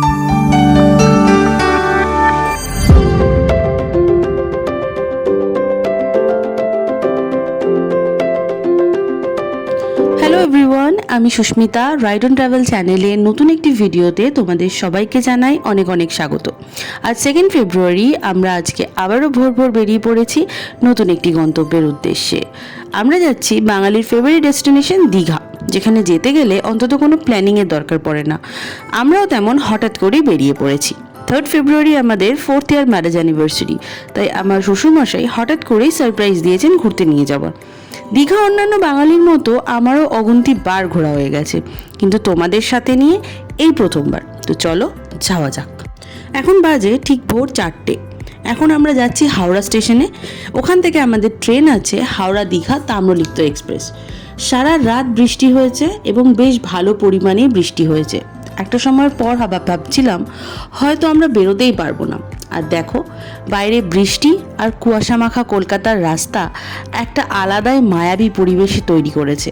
Thank you. আমি Susmita, ride on travel চ্যানেলে নতুন একটি ভিডিওতে তোমাদের সবাইকে জানাই অনেক অনেক স্বাগত। আজ সেকেন্ড ফেব্রুয়ারি আমরা আজকে আবারও ভোর ভোর বেরিয়ে পড়েছি নতুন একটি গন্তব্যের উদ্দেশ্যে। আমরা যাচ্ছি বাঙালির ফেভারিট ডেস্টিনেশন দীঘা, যেখানে যেতে গেলে অন্তত কোনো প্ল্যানিংয়ের দরকার পড়ে না। আমরাও তেমন হঠাৎ করেই বেরিয়ে পড়েছি। থার্ড ফেব্রুয়ারি আমাদের ফোর্থ ইয়ার ম্যারেজ অ্যানিভার্সারি তাই আমার শ্বশুরমশাই হঠাৎ করেই সারপ্রাইজ দিয়েছেন ঘুরতে নিয়ে যাওয়ার। দীঘা অন্যান্য বাঙালির মতো আমারও অগুন্তি বার ঘোরা হয়ে গেছে। কিন্তু তোমাদের সাথে নিয়ে এই প্রথমবার। তো চলো, যাওয়া যাক। এখন বাজে ঠিক ভোর চারটে। এখন আমরা যাচ্ছি হাওড়া স্টেশনে। ওখান থেকে আমাদের ট্রেন আছে হাওড়া দীঘা তাম্রলিপ্ত এক্সপ্রেস। সারা রাত বৃষ্টি হয়েছে এবং বেশ ভালো পরিমাণেই বৃষ্টি হয়েছে। একটা সময়ের পর ভাবছিলাম, হয়তো আমরা বেরোতেই পারব না। আর দেখো, বাইরে বৃষ্টি আর কুয়াশা মাখা কলকাতার রাস্তা একটা আলাদাই মায়াবী পরিবেশ তৈরি করেছে।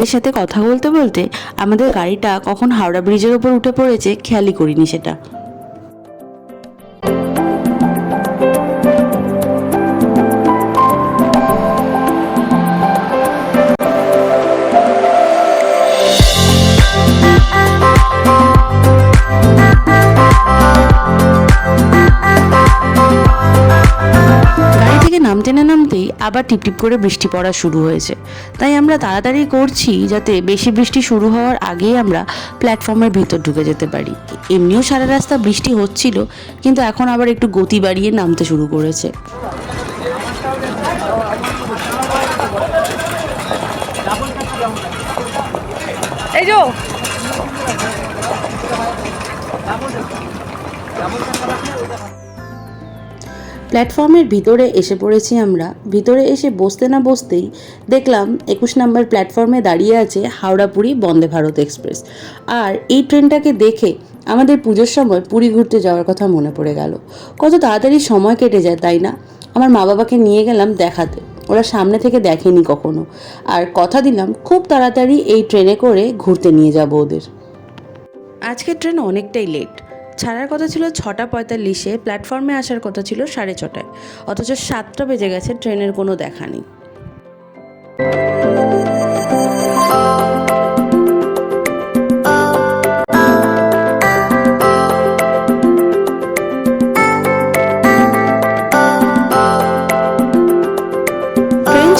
দেখো তোমাদের সাথে কথা বলতে বলতে আমাদের গাড়িটা কখন হাওড়া ব্রিজের ওপর উঠে পড়েছে খেয়ালই করিনি সেটা। আবার টিপটিপ করে বৃষ্টি পড়া শুরু হয়েছে। তাই আমরা তাড়াতাড়ি করছি যাতে বেশি বৃষ্টি শুরু হওয়ার আগেই আমরা প্ল্যাটফর্মের ভিতর ঢুকে যেতে পারি। এমনিও সারা রাস্তা বৃষ্টি হচ্ছিল, কিন্তু এখন আবার একটু গতি বাড়িয়ে নামতে শুরু করেছে। প্ল্যাটফর্মের ভিতরে এসে পড়েছি আমরা। ভিতরে এসে বসতে না বসতেই দেখলাম একুশ নম্বর প্ল্যাটফর্মে দাঁড়িয়ে আছে হাওড়া-পুরী বন্দে ভারত এক্সপ্রেস। আর এই ট্রেনটাকে দেখে আমাদের পুজোর সময় পুরী ঘুরতে যাওয়ার কথা মনে পড়ে গেল। কত তাড়াতাড়ি সময় কেটে যায়, তাই না? আমার মা বাবাকে নিয়ে গেলাম দেখাতে। ওরা সামনে থেকে দেখেনি কখনো। আর কথা দিলাম, খুব তাড়াতাড়ি এই ট্রেনে করে ঘুরতে নিয়ে যাব ওদের। আজকের ট্রেন অনেকটাই লেট ছাড়ার কথা ছিল ছটা পঁয়তাল্লিশে, প্ল্যাটফর্মে আসার কথা ছিল সাড়ে ছটায়। অথচ সাতটা বেজে গেছে, ট্রেনের কোনো দেখা নেই।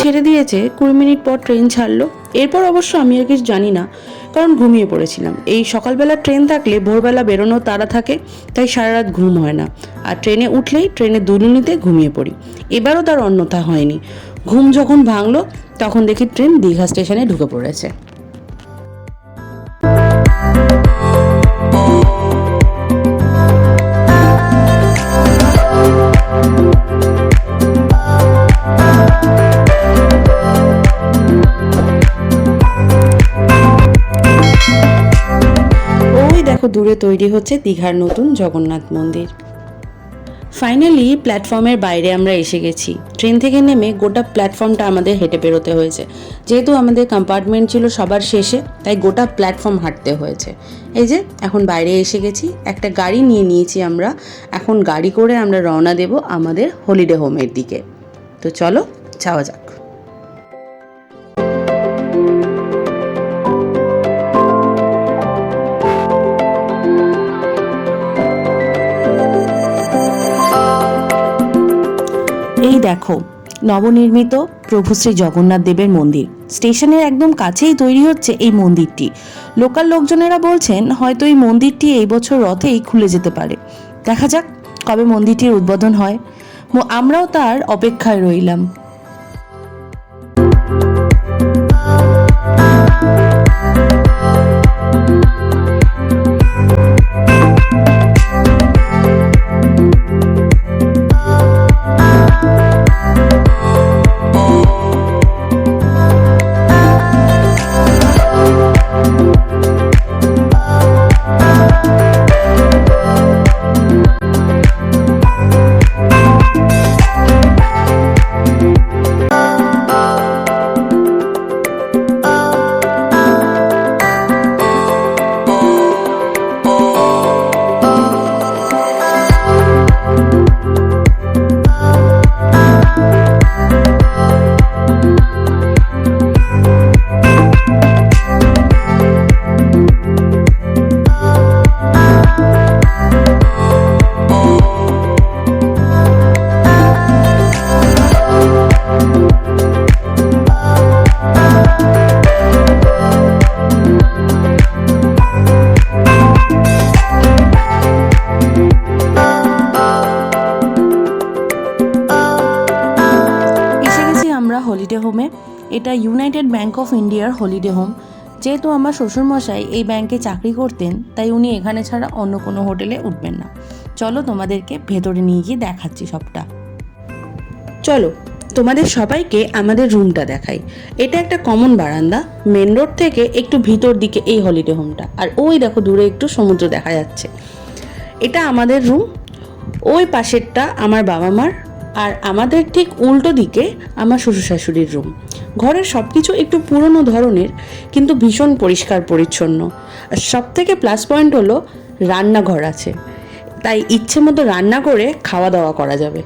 ছেড়ে দিয়েছে, কুড়ি মিনিট পর ট্রেন ছাড়লো। এরপর অবশ্য আমি আর কিছু জানি না। কারণ ঘুমিয়ে পড়েছিলাম। এই সকালবেলা ট্রেন থাকলে ভোরবেলা বেরোনো তাড়া থাকে, তাই সারা রাত ঘুম হয় না। আর ট্রেনে উঠলেই ট্রেনে দুলুনিতে ঘুমিয়ে পড়ি। এবারও তার অন্যথা হয়নি। ঘুম যখন ভাঙল, তখন দেখি ট্রেন দীঘা স্টেশনে ঢুকে পড়েছে। দূরে তৈরি হচ্ছে দীঘার নতুন জগন্নাথ মন্দির। ফাইনালি প্ল্যাটফর্মের বাইরে আমরা এসে গেছি। ট্রেন থেকে নেমে গোটা প্ল্যাটফর্মটা আমাদের হেঁটে বেরোতে হয়েছে। যেহেতু আমাদের কম্পার্টমেন্ট ছিল সবার শেষে, তাই গোটা প্ল্যাটফর্ম হাঁটতে হয়েছে। এই যে, এখন বাইরে এসে গেছি। একটা গাড়ি নিয়ে নিয়েছি আমরা। এখন গাড়ি করে আমরা রওনা দেব আমাদের হলিডে হোমের দিকে। তো চলো, যাওয়া যাক। এই দেখো, নবনির্মিত প্রভু শ্রী জগন্নাথ দেবের মন্দির। স্টেশনের একদম কাছেই তৈরি হচ্ছে এই মন্দিরটি। লোকাল লোকজনেরা বলছেন, হয়তো এই মন্দিরটি এই বছর রথেই খুলে যেতে পারে। দেখা যাক কবে মন্দিরটির উদ্বোধন হয়। আমরাও তার অপেক্ষায় রইলাম। এটা ইউনাইটেড ব্যাংক অফ ইন্ডিয়ার হলিডে হোম যেহেতু আমার শ্বশুরমশাই এই ব্যাংকে চাকরি করতেন, তাই উনি এখানে ছাড়া অন্য কোনো হোটেলে উঠবেন না। চলো তোমাদেরকে ভেতরে নিয়ে গিয়ে দেখাচ্ছি সবটা। চলো, তোমাদের সবাইকে আমাদের রুমটা দেখাই। এটা একটা কমন বারান্দা মেন রোড থেকে একটু ভিতর দিকে এই হলিডে হোমটা আর ওই দেখো, দূরে একটু সমুদ্র দেখা যাচ্ছে। এটা আমাদের রুম ওই পাশেরটা আমার বাবা মার আর আমাদের ঠিক উল্টো দিকে আমার শ্বশুর শাশুড়ির রুম ঘরের সব কিছু একটু পুরনো ধরনের, কিন্তু ভীষণ পরিষ্কার পরিচ্ছন্ন। আর সব থেকে প্লাস পয়েন্ট হলো রান্নাঘর আছে। তাই ইচ্ছে মতো রান্না করে খাওয়া দাওয়া করা যাবে।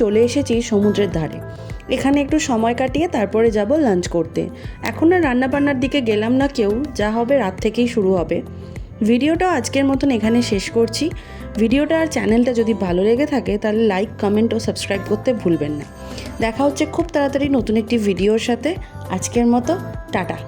চলে এসেছি সমুদ্রের ধারে। এখানে একটু সময় কাটিয়ে তারপরে যাব লাঞ্চ করতে। এখন আর রান্নাবান্নার দিকে গেলাম না কেউ, যা হবে রাত থেকেই শুরু হবে। ভিডিওটা আজকের মতন এখানে শেষ করছি। ভিডিওটা আর চ্যানেলটা যদি ভালো লেগে থাকে, তাহলে লাইক কমেন্ট ও সাবস্ক্রাইব করতে ভুলবেন না। দেখা হচ্ছে খুব তাড়াতাড়ি নতুন একটি ভিডিওর সাথে। আজকের মতো, টাটা।